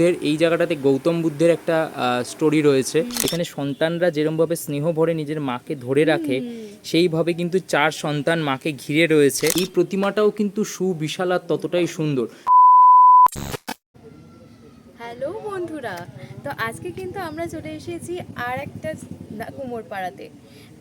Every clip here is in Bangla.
বুদ্ধের এই জায়গাটাতে গৌতম বুদ্ধের একটা স্টোরি রয়েছে। এখানে সন্তানরা যেরমভাবে স্নেহ ভরে নিজের মাকে ধরে রাখে সেইভাবে কিন্তু চার সন্তান মাকে ঘিরে রয়েছে। এই প্রতিমাটাও কিন্তু সুবিশাল আর ততটাই সুন্দর। হ্যালো বন্ধুরা তো আজকে কিন্তু আমরা চলে এসেছি আর একটা কুমোর পাড়াতে।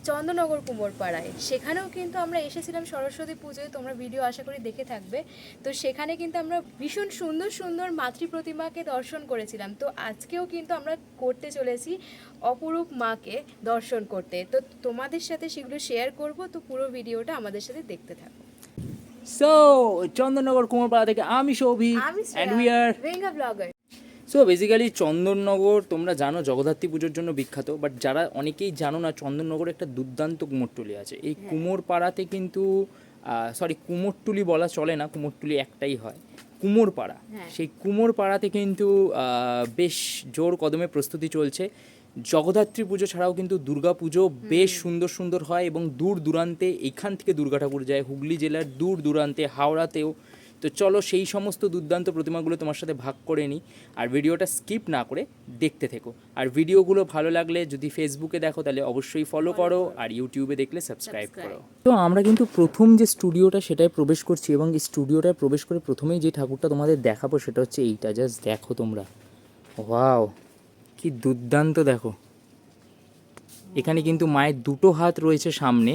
চন্দ্রনগর কুমোর পাড়ায় সেখানেও কিন্তু আমরা এসেছিলাম সরস্বতী পুজোয় তোমরা ভিডিও আশা করি দেখে থাকবে। তো সেখানে কিন্তু আমরা ভীষণ সুন্দর সুন্দর মাতৃ প্রতিমাকে দর্শন করেছিলাম। তো আজকেও কিন্তু আমরা করতে চলেছি অপরূপ মাকে দর্শন করতে। তো তোমাদের সাথে সেগুলো শেয়ার করব তো পুরো ভিডিওটা আমাদের সাথে দেখতে থাকো। সো চন্দ্রনগর কুমারপাড়া থেকে আমি সৌভিক অ্যান্ড উই আর রেঙ্গা ব্লগার সো বেসিক্যালি চন্দননগর তোমরা জানো জগদ্ধাত্রী পুজোর জন্য বিখ্যাত বাট যারা অনেকেই জানো না চন্দননগরে একটা দুর্দান্ত কুমোরটুলি আছে। এই কুমোর পাড়াতে কিন্তু সরি কুমোরটুলি বলা চলে না কুমোরটুলি একটাই হয়। কুমোর পাড়া হ্যাঁ। সেই কুমোর পাড়াতে কিন্তু বেশ জোর কদমে প্রস্তুতি চলছে। জগদ্ধাত্রী পুজো ছাড়াও কিন্তু দুর্গা পুজো বেশ সুন্দর সুন্দর হয় এবং দূর দূরান্তে এখান থেকে দুর্গা ঠাকুর যায়। হুগলি জেলার দূর দূরান্তে হাওড়াতেও তো চলো সেই সমস্ত দুর্দান্ত প্রতিমাগুলো তোমার সাথে ভাগ করে নিই আর ভিডিওটা স্কিপ না করে দেখতে থেকো। আর ভিডিওগুলো ভালো লাগলে যদি ফেসবুকে দেখো তাহলে অবশ্যই ফলো করো আর ইউটিউবে দেখলে সাবস্ক্রাইব করো। তো আমরা কিন্তু প্রথম যে স্টুডিওটা সেটাই প্রবেশ করছি এবং এই স্টুডিওটায় প্রবেশ করে প্রথমেই যে ঠাকুরটা তোমাদের দেখাবো সেটা হচ্ছে এইটা। জাস্ট দেখো তোমরা। ওয়াও কি দুর্দান্ত দেখো। এখানে কিন্তু মায়ের দুটো হাত রয়েছে সামনে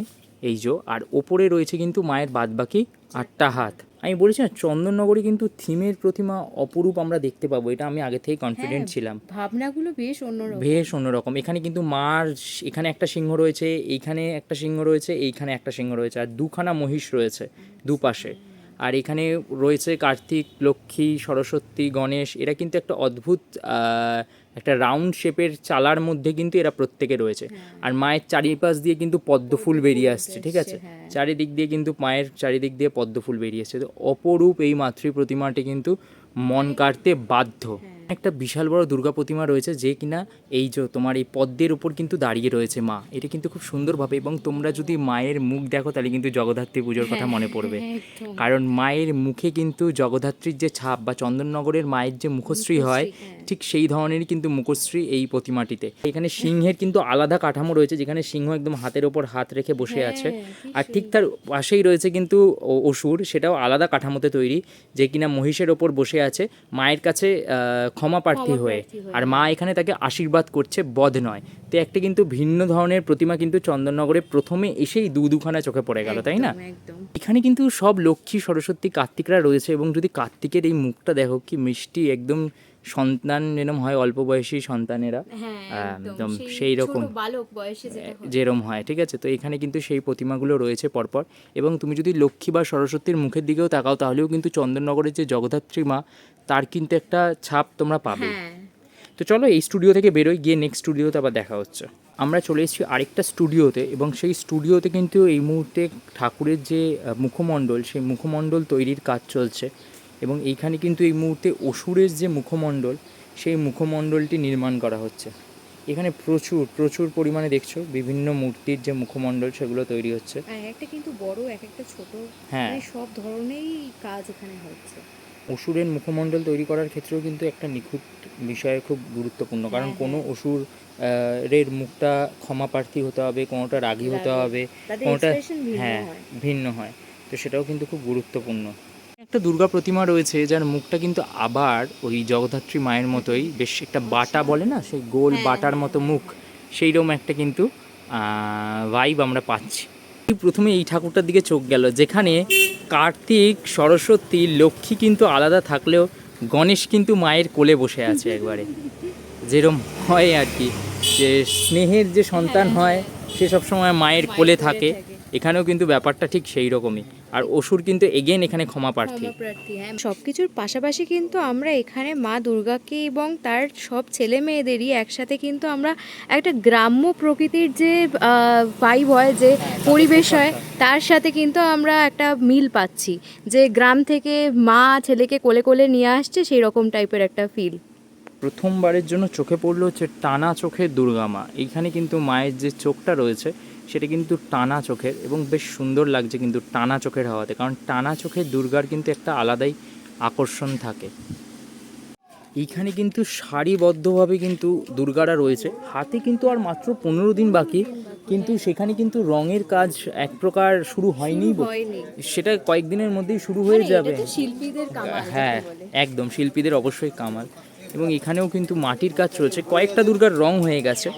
এই যে আর ওপরে রয়েছে কিন্তু মায়ের বাদবাকি আটটা হাত। আমি বলেছি না চন্দননগরে কিন্তু থিমের প্রতিমা অপরূপ আমরা দেখতে পাবো এটা আমি আগে থেকেই কনফিডেন্ট ছিলাম। ভাবনাগুলো বেশ অন্যরকম। বেশ অন্যরকম। এখানে কিন্তু মার এখানে একটা সিংহ রয়েছে এইখানে একটা সিংহ রয়েছে এইখানে একটা সিংহ রয়েছে আর দুখানা মহিষ রয়েছে দুপাশে। আর এখানে রয়েছে কার্তিক লক্ষ্মী সরস্বতী গণেশ এরা কিন্তু একটা অদ্ভুত একটা রাউন্ড শেপের চালার মধ্যে কিন্তু এরা প্রত্যেকে রয়েছে। আর মায়ের চারিপাশ দিয়ে কিন্তু পদ্ম ফুল বেরিয়ে আসছে ঠিক আছে? হ্যাঁ। চারিদিক দিয়ে কিন্তু মায়ের চারিদিক দিয়ে পদ্ম ফুল বেরিয়ে আসছে। তো অপরূপ এই মাতৃ প্রতিমাটি কিন্তু মন কাটতে বাধ্য। একটা বিশাল বড় দুর্গা প্রতিমা রয়েছে যে কিনা এই যে তোমার এই পদ্মের উপর কিন্তু দাঁড়িয়ে রয়েছে মা। এটা কিন্তু খুব সুন্দরভাবে এবং তোমরা যদি মায়ের মুখ দেখো তাহলে কিন্তু জগদ্ধাত্রী পুজোর কথা মনে পড়বে। কারণ মায়ের মুখে কিন্তু জগদ্ধাত্রীর যে ছাপ বা চন্দননগরের মায়ের যে মুখশ্রী হয় হ্যাঁ। ঠিক সেই ধরনেরই কিন্তু মুখশ্রী এই প্রতিমাটিতে। এখানে সিংহের কিন্তু আলাদা কাঠামো রয়েছে যেখানে সিংহ একদম হাতের ওপর হাত রেখে বসে আছে। হ্যাঁ, আর ঠিক তার পাশেই রয়েছে কিন্তু অসুর সেটাও আলাদা কাঠামোতে তৈরি যে কিনা মহিষের ওপর বসে আছে। মায়ের কাছে ক্ষমা প্রার্থী হয়ে। আর মা এখানে তাকে আশীর্বাদ করছে বধ নয়। তো একটা কিন্তু ভিন্ন ধরনের প্রতিমা কিন্তু চন্দননগরে প্রথমে এসেই দু দুখানা চোখে পড়ে গেল তাই না? এখানে কিন্তু সব লক্ষ্মী সরস্বতী কার্তিকরা রয়েছে এবং যদি কার্তিকের এই মুখটা দেখো কি মিষ্টি একদম সন্তান যেরকম হয় অল্প বয়সী সন্তানেরা হ্যাঁ একদম। সেই রকম। বালক বয়সে হয়। যেরম হয় ঠিক আছে? তো এখানে কিন্তু সেই প্রতিমাগুলো রয়েছে পরপর। এবং তুমি যদি লক্ষ্মী বা সরস্বতীর মুখের দিকেও তাকাও তাহলেও কিন্তু চন্দননগরের যে জগদ্ধাত্রী মা তার কিন্তু একটা ছাপ তোমরা পাবে। হ্যাঁ। তো চলো এই স্টুডিও থেকে বেরোই গিয়ে নেক্সট স্টুডিওতে আবার দেখা হচ্ছে। আমরা চলে এসেছি আরেকটা স্টুডিওতে এবং সেই স্টুডিওতে কিন্তু এই মুহূর্তে ঠাকুরের যে মুখমণ্ডল সেই মুখমণ্ডল তৈরির কাজ চলছে। এবং এইখানে কিন্তু এই মুহূর্তে অসুরের যে মুখমণ্ডল সেই মুখমণ্ডলটি নির্মাণ করা হচ্ছে। এখানে প্রচুর প্রচুর পরিমাণে দেখছ বিভিন্ন মূর্তির যে মুখমণ্ডল সেগুলো তৈরি হচ্ছে। একটা কিন্তু বড় এক একটা ছোট হ্যাঁ। মানে সব ধরনেরই কাজ এখানে হচ্ছে। অসুরের মুখমণ্ডল তৈরি করার ক্ষেত্রেও কিন্তু একটা নিখুঁত বিষয় খুব গুরুত্বপূর্ণ। কারণ হ্যাঁ, কোনো অসুর আহ, এর মুখটা ক্ষমা প্রার্থী হতে হবে কোনোটা রাগী হতে হবে কোনোটা হ্যাঁ। ভিন্ন হয়। তো সেটাও কিন্তু খুব গুরুত্বপূর্ণ। একটা দুর্গা প্রতিমা রয়েছে যার মুখটা কিন্তু আবার ওই জগদ্ধাত্রী মায়ের মতোই বেশ একটা বাটা বলে না সেই গোল হ্যাঁ, বাটার মতো মুখ সেইরকম একটা কিন্তু ভাইব আমরা পাচ্ছি। প্রথমে এই ঠাকুরটার দিকে চোখ গেল যেখানে কার্তিক সরস্বতী লক্ষ্মী কিন্তু আলাদা থাকলেও গণেশ কিন্তু মায়ের কোলে বসে আছে একবারে। যেরম হয় আর কি যে স্নেহের যে সন্তান হয়। সে সব সময় মায়ের কোলে থাকে। এখানেও কিন্তু ব্যাপারটা ঠিক সেই রকমই। আর অসুর কিন্তু এগেন এখানে ক্ষমা প্রার্থী। হ্যাঁ। সবকিছুর পাশাপাশি কিন্তু আমরা এখানে মা দুর্গাকে এবং তার সব ছেলে মেয়েদেরই একসাথে কিন্তু আমরা একটা গ্রাম্য প্রকৃতির যে ভাইব হয় যে পরিবেশ হয় তার সাথে কিন্তু আমরা একটা মিল পাচ্ছি। যে গ্রাম থেকে মা ছেলেকে কোলে কোলে নিয়ে আসছে সেই রকম টাইপের একটা ফিল প্রথমবারের জন্য চোখে পড়ল হচ্ছে টানা চোখে দুর্গা মা। এইখানে কিন্তু মায়ের যে চোখটা রয়েছে সেটা কিন্তু টানা চোখের এবং বেশ সুন্দর লাগছে কিন্তু টানা চোখের হাওয়াতে। কারণ টানা চোখের দুর্গার কিন্তু একটা আলাদাই আকর্ষণ থাকে। এইখানে কিন্তু সারিবদ্ধভাবে কিন্তু দুর্গারা রয়েছে। হাতে কিন্তু আর মাত্র পনেরো দিন বাকি কিন্তু সেখানে কিন্তু রঙের কাজ এক প্রকার শুরু হয়নি সেটা কয়েকদিনের মধ্যেই শুরু হয়ে মানে যাবে। হ্যাঁ একদম শিল্পীদের অবশ্যই কামাল। এবং এখানেও কিন্তু মাটির কাজ রয়েছে কয়েকটা দুর্গার রং হয়ে গেছে।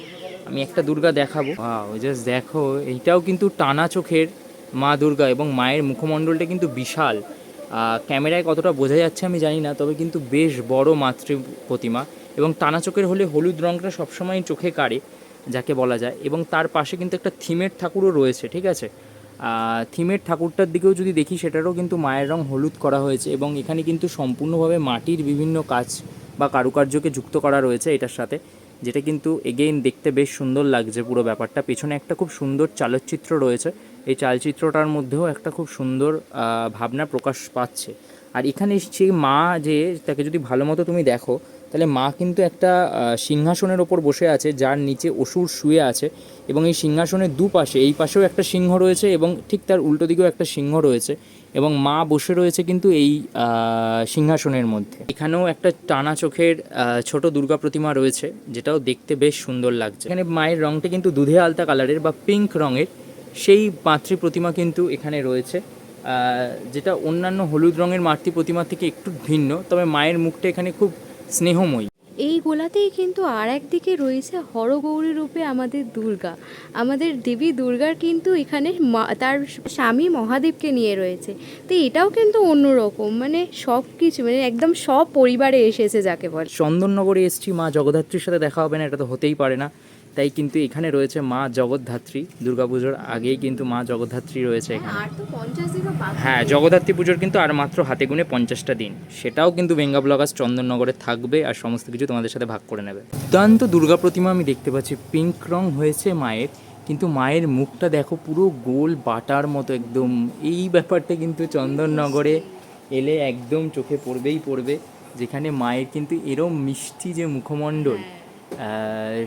আমি একটা দুর্গা দেখাবো। ওই জাস্ট দেখো, এইটাও কিন্তু টানা চোখের মা দুর্গা এবং মায়ের মুখমণ্ডলটা কিন্তু বিশাল। ক্যামেরায় কতটা বোঝা যাচ্ছে আমি জানি না, তবে কিন্তু বেশ বড় মাতৃ প্রতিমা এবং টানা চোখের হলে হলুদ রঙটা সবসময় চোখে কাড়ে, যাকে বলা যায়। এবং তার পাশে কিন্তু একটা থিমের ঠাকুরও রয়েছে, ঠিক আছে? থিমের ঠাকুরটার দিকেও যদি দেখি, সেটারও কিন্তু মায়ের রং হলুদ করা হয়েছে এবং এখানে কিন্তু সম্পূর্ণভাবে মাটির বিভিন্ন কাজ বা কারুকার্যকে যুক্ত করা রয়েছে এটার সাথে। যেটা কিন্তু এগেইন দেখতে বেশ সুন্দর লাগছে পুরো ব্যাপারটা। পেছনে একটা খুব সুন্দর চালচিত্র রয়েছে। এই চালচিত্রটার মধ্যেও একটা খুব সুন্দর ভাবনা প্রকাশ পাচ্ছে। আর এখানে সেই মা যে, তাকে যদি ভালো মতো তুমি দেখো, তাহলে মা কিন্তু একটা সিংহাসনের ওপর বসে আছে, যার নিচে অসুর শুয়ে আছে এবং এই সিংহাসনের দুপাশে, এই পাশেও একটা সিংহ রয়েছে এবং ঠিক তার উল্টো দিকেও একটা সিংহ রয়েছে। এবং মা বসে রয়েছে কিন্তু এই সিংহাসনের মধ্যে। এখানেও একটা টানা চোখের ছোট দুর্গা প্রতিমা রয়েছে, যেটাও দেখতে বেশ সুন্দর লাগছে। এখানে মায়ের রংটা কিন্তু দুধে আলতা কালারের বা পিঙ্ক রঙের, সেই মাতৃ প্রতিমা কিন্তু এখানে রয়েছে। যেটা অন্যান্য হলুদ রঙের মাতৃ প্রতিমা থেকে একটু ভিন্ন, তবে মায়ের মুখটা এখানে খুব স্নেহময়ী। এই গোলাতেই কিন্তু আর একদিকে রয়েছে হরগৌরী রূপে আমাদের দুর্গা। আমাদের দেবী দুর্গার কিন্তু এখানে তার স্বামী মহাদেবকে নিয়ে রয়েছে। তো এটাও কিন্তু অন্যরকম মানে সব কিছু মানে একদম সব পরিবারে এসেছে যাকে বলে। চন্দননগরে এসছি মা জগদ্ধাত্রীর সাথে দেখা হবে না, এটা তো হতেই পারে না। তাই কিন্তু এখানে রয়েছে মা জগদ্ধাত্রী দুর্গাপুজোর আগেই কিন্তু মা জগদ্ধাত্রী রয়েছে এখানে। দিনও বাকি হ্যাঁ জগদ্ধাত্রী পুজোর কিন্তু আর মাত্র হাতে গুনে পঞ্চাশটা দিন। সেটাও কিন্তু বেঙ্গা ব্লগার্স চন্দননগরে থাকবে আর সমস্ত কিছু তোমাদের সাথে ভাগ করে নেবে। দুর্দান্ত দুর্গা প্রতিমা আমি দেখতে পাচ্ছি পিঙ্ক রং হয়েছে মায়ের কিন্তু মায়ের মুখটা দেখো পুরো গোল বাটার মতো একদম। এই ব্যাপারটা কিন্তু চন্দননগরে এলে একদম চোখে পড়বেই পড়বে যেখানে মায়ের কিন্তু এরম মিষ্টি যে মুখমণ্ডল। আহ,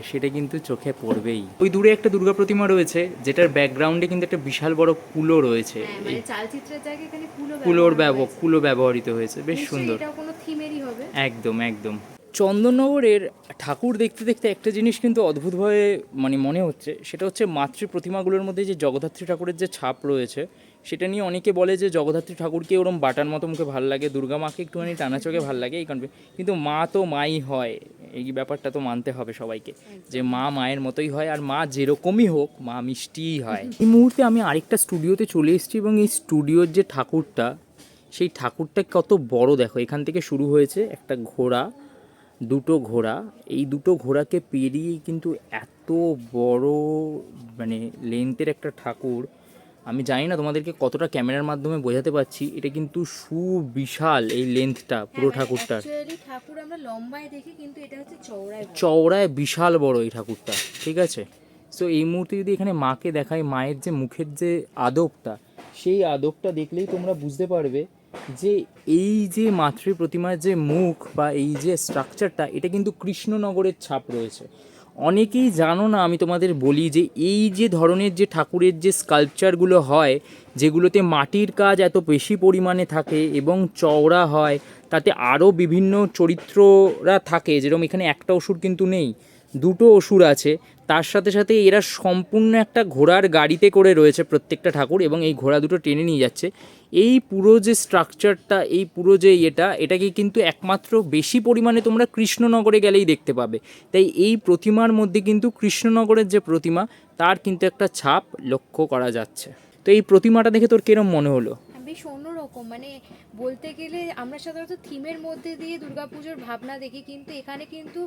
সেটা কিন্তু চোখে পড়বেই। ওই দূরে একটা দুর্গা প্রতিমা রয়েছে যেটার ব্যাকগ্রাউন্ডে কিন্তু একটা বিশাল বড় কুলো রয়েছে। হ্যাঁ, মানে চালচিত্রের জায়গায় এখানে কুলো কুলোর ব্যবহার ব্যবহার কুলো ব্যবহৃত হয়েছে বেশ সুন্দর। এটাও কোনো থিমেরই হবে। একদম একদম। চন্দননগরের ঠাকুর দেখতে দেখতে একটা জিনিস কিন্তু অদ্ভুতভাবে মানে মনে হচ্ছে সেটা হচ্ছে মাতৃ প্রতিমাগুলোর মধ্যে যে জগদ্ধাত্রী ঠাকুরের যে ছাপ রয়েছে সেটা নিয়ে অনেকে বলে যে জগদ্ধাত্রী ঠাকুরকে ওরম বাটার মতো মুখে ভালো লাগে দুর্গা মাকে একটুখানি টানা চোখে ভালো লাগে এই কারণে কিন্তু মা তো মাই হয়। এই ব্যাপারটা তো মানতে হবে সবাইকে, যে মা মায়ের মতোই হয় আর মা যেরকমই হোক, মা মিষ্টিই হয়। এই মুহূর্তে আমি আরেকটা স্টুডিওতে চলে এসেছি এবং এই স্টুডিওর যে ঠাকুরটা, সেই ঠাকুরটা কত বড় দেখো। এখান থেকে শুরু হয়েছে একটা ঘোড়া, দুটো ঘোড়া। এই দুটো ঘোড়াকে পেরিয়ে কিন্তু এত বড় মানে লেন্থের একটা ঠাকুর আমি জানি না তোমাদেরকে কতটা ক্যামেরার মাধ্যমে বোঝাতে পারছি এটা কিন্তু সুবিশাল এই লেন্থটা পুরো ঠাকুরটার। অ্যাকচুয়ালি ঠাকুর আমরা লম্বায় দেখি কিন্তু এটা হচ্ছে চওড়ায় চওড়ায় বিশাল বড় এই ঠাকুরটা ঠিক আছে? সো এই মুহূর্তে যদি এখানে মাকে দেখাই মায়ের যে মুখের যে আদবটা সেই আদবটা দেখলেই তোমরা বুঝতে পারবে যে এই যে মাতৃ প্রতিমার যে মুখ বা এই যে স্ট্রাকচারটা এটা কিন্তু কৃষ্ণনগরের ছাপ রয়েছে। অনেকেই জানো না, আমি তোমাদের বলি যে এই যে ধরনের যে ঠাকুরের যে স্কাল্পচারগুলো হয়, যেগুলোতে মাটির কাজ এত বেশি পরিমাণে থাকে এবং চওড়া হয়, তাতে আরও বিভিন্ন চরিত্ররা থাকে, যেরকম এখানে একটা অসুর কিন্তু নেই, দুটো অসুর আছে তার সাথে সাথে এরা সম্পূর্ণ একটা ঘোড়ার গাড়িতে করে রয়েছে প্রত্যেকটা ঠাকুর এবং এই ঘোড়া দুটো টেনে নিয়ে যাচ্ছে। এই পুরো যে স্ট্রাকচারটা এই পুরো যে এটা এটাকে কিন্তু একমাত্র বেশি পরিমাণে তোমরা কৃষ্ণনগরে গেলেই দেখতে পাবে। তাই এই প্রতিমার মধ্যে কিন্তু কৃষ্ণনগরের যে প্রতিমা, তার কিন্তু একটা ছাপ লক্ষ্য করা যাচ্ছে। তো এই প্রতিমাটা দেখে তোর কিরম মনে হলো? বেশ অন্যরকম মানে বলতে গেলে আমরা সাধারণত থিমের মধ্যে দিয়ে দুর্গাপুজোর ভাবনা দেখি কিন্তু এখানে কিন্তু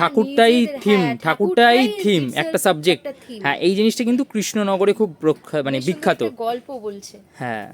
ঠাকুরটাই থিম হ্যাঁ, ঠাকুরটাই থিম একটা সাবজেক্ট হ্যাঁ এই জিনিসটা কিন্তু কৃষ্ণনগরে খুব মানে বিখ্যাত। গল্প বলছে। হ্যাঁ।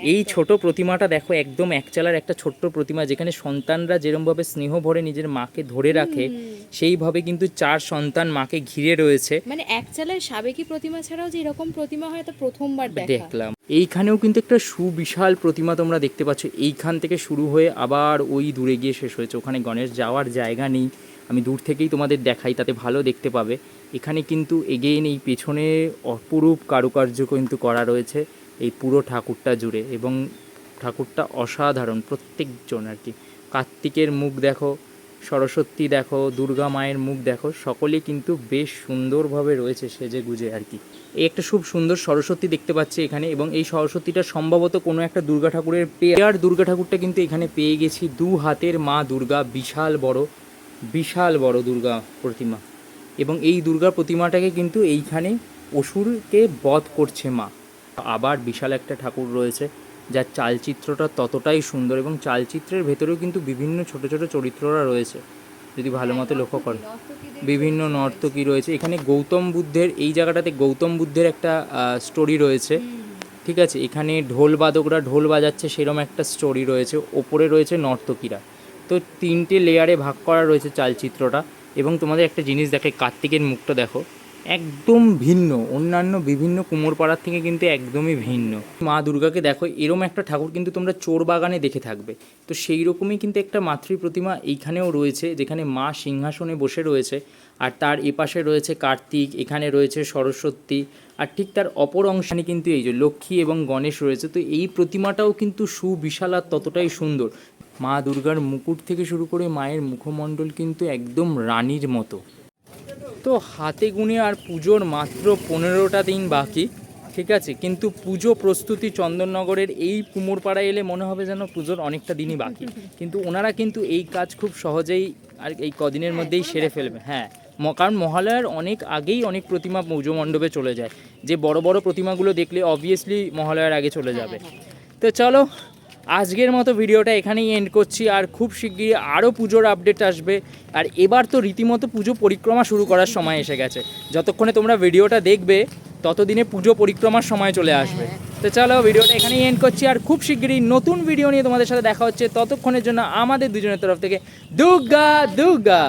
এই ছোট প্রতিমাটা দেখো একদম একচালার একটা ছোট্ট প্রতিমা যেখানে সন্তানরা যেরমভাবে স্নেহ ভরে নিজের মাকে ধরে রাখে সেইভাবে কিন্তু চার সন্তান মাকে ঘিরে রয়েছে। মানে এক চালের সাবেকি প্রতিমা ছাড়াও যে এরকম প্রতিমা হয় তা প্রথমবার দেখলাম। এইখানেও কিন্তু একটা সুবিশাল প্রতিমা তোমরা দেখতে পাচ্ছ। এইখান থেকে শুরু হয়ে আবার ওই দূরে গিয়ে শেষ হয়েছে। ওখানে গণেশ যাওয়ার জায়গা নেই। আমি দূর থেকেই তোমাদের দেখাই তাতে ভালো দেখতে পাবে। এখানে কিন্তু এগেইন এই পেছনে অপরূপ কারুকার্য কিন্তু করা রয়েছে। এই পুরো ঠাকুরটা জুড়ে এবং ঠাকুরটা অসাধারণ প্রত্যেকজন আর কি। কার্তিকের মুখ দেখো, সরস্বতী দেখো, দুর্গা মায়ের মুখ দেখো, সকলেই কিন্তু বেশ সুন্দরভাবে রয়েছে সেজে গুজে আর কি। এই একটা খুব সুন্দর সরস্বতী দেখতে পাচ্ছি এখানে এবং এই সরস্বতীটা সম্ভবত কোনো একটা দুর্গা ঠাকুরের পেয়ার দুর্গা ঠাকুরটা কিন্তু এখানে পেয়ে গেছি। দু হাতের মা দুর্গা, বিশাল বড় বিশাল বড় দুর্গা প্রতিমা। এবং এই দুর্গা প্রতিমাটাকে কিন্তু এইখানে অসুরকে বধ করছে মা। আবার বিশাল একটা ঠাকুর রয়েছে, যার চালচিত্রটা ততটাই সুন্দর এবং চালচিত্রের ভেতরেও কিন্তু বিভিন্ন ছোট ছোট চরিত্ররা রয়েছে। যদি ভালো মতো লক্ষ্য করো। বিভিন্ন নর্তকী রয়েছে। এখানে গৌতম বুদ্ধের, এই জায়গাটাতে গৌতম বুদ্ধের একটা স্টোরি রয়েছে। ঠিক আছে? এখানে ঢোল বাদকরা ঢোল বাজাচ্ছে, সেরম একটা স্টোরি রয়েছে। ওপরে রয়েছে নর্তকীরা। তো তিনটে লেয়ারে ভাগ করা রয়েছে চালচিত্রটা। এবং তোমাদের একটা জিনিস দেখে, কার্তিকের মুখটা দেখো। একদম ভিন্ন। অন্যান্য বিভিন্ন কুমোরপাড়ার থেকে কিন্তু একদমই ভিন্ন। মা দুর্গাকে দেখো, এরম একটা ঠাকুর কিন্তু তোমরা চোর বাগানে দেখে থাকবে। তো সেই রকমই কিন্তু একটা মাতৃ প্রতিমা এইখানেও রয়েছে, যেখানে মা সিংহাসনে বসে রয়েছে। আর তার এপাশে রয়েছে কার্তিক, এখানে রয়েছে সরস্বতী, আর ঠিক তার অপর অংশানে কিন্তু এই যে লক্ষ্মী এবং গণেশ রয়েছে। তো এই প্রতিমাটাও কিন্তু সুবিশাল আর ততটাই সুন্দর। মা দুর্গার মুকুট থেকে শুরু করে মায়ের মুখমণ্ডল কিন্তু একদম রানীর মতো। তো হাতে গুনে আর পুজোর মাত্র পনেরোটা দিন বাকি ঠিক আছে? কিন্তু পুজো প্রস্তুতি চন্দননগরের এই কুমোরপাড়ায় এলে মনে হবে যেন পুজোর অনেকটা দিনই বাকি। কিন্তু ওনারা কিন্তু এই কাজ খুব সহজেই আর এই কদিনের মধ্যেই সেরে ফেলবে। হ্যাঁ কারণ মহালয়ার অনেক আগেই অনেক প্রতিমা পুজো মণ্ডপে চলে যায়। যে বড় বড় প্রতিমাগুলো দেখলে অবভিয়াসলি মহালয়ার আগে চলে যাবে। তো চলো আজকের মতো ভিডিওটা এখানেই এন্ড করছি আর খুব শিগগিরই আরও পুজোর আপডেট আসবে। আর এবার তো রীতিমতো পুজো পরিক্রমা শুরু করার সময় এসে গেছে। যতক্ষণে তোমরা ভিডিওটা দেখবে ততদিনে পুজো পরিক্রমার সময় চলে আসবে। তো চলো ভিডিওটা এখানেই এন্ড করছি আর খুব শিগগিরই নতুন ভিডিও নিয়ে তোমাদের সাথে দেখা হচ্ছে। ততক্ষণের জন্য আমাদের দুজনের তরফ থেকে দুর্গা দুর্গা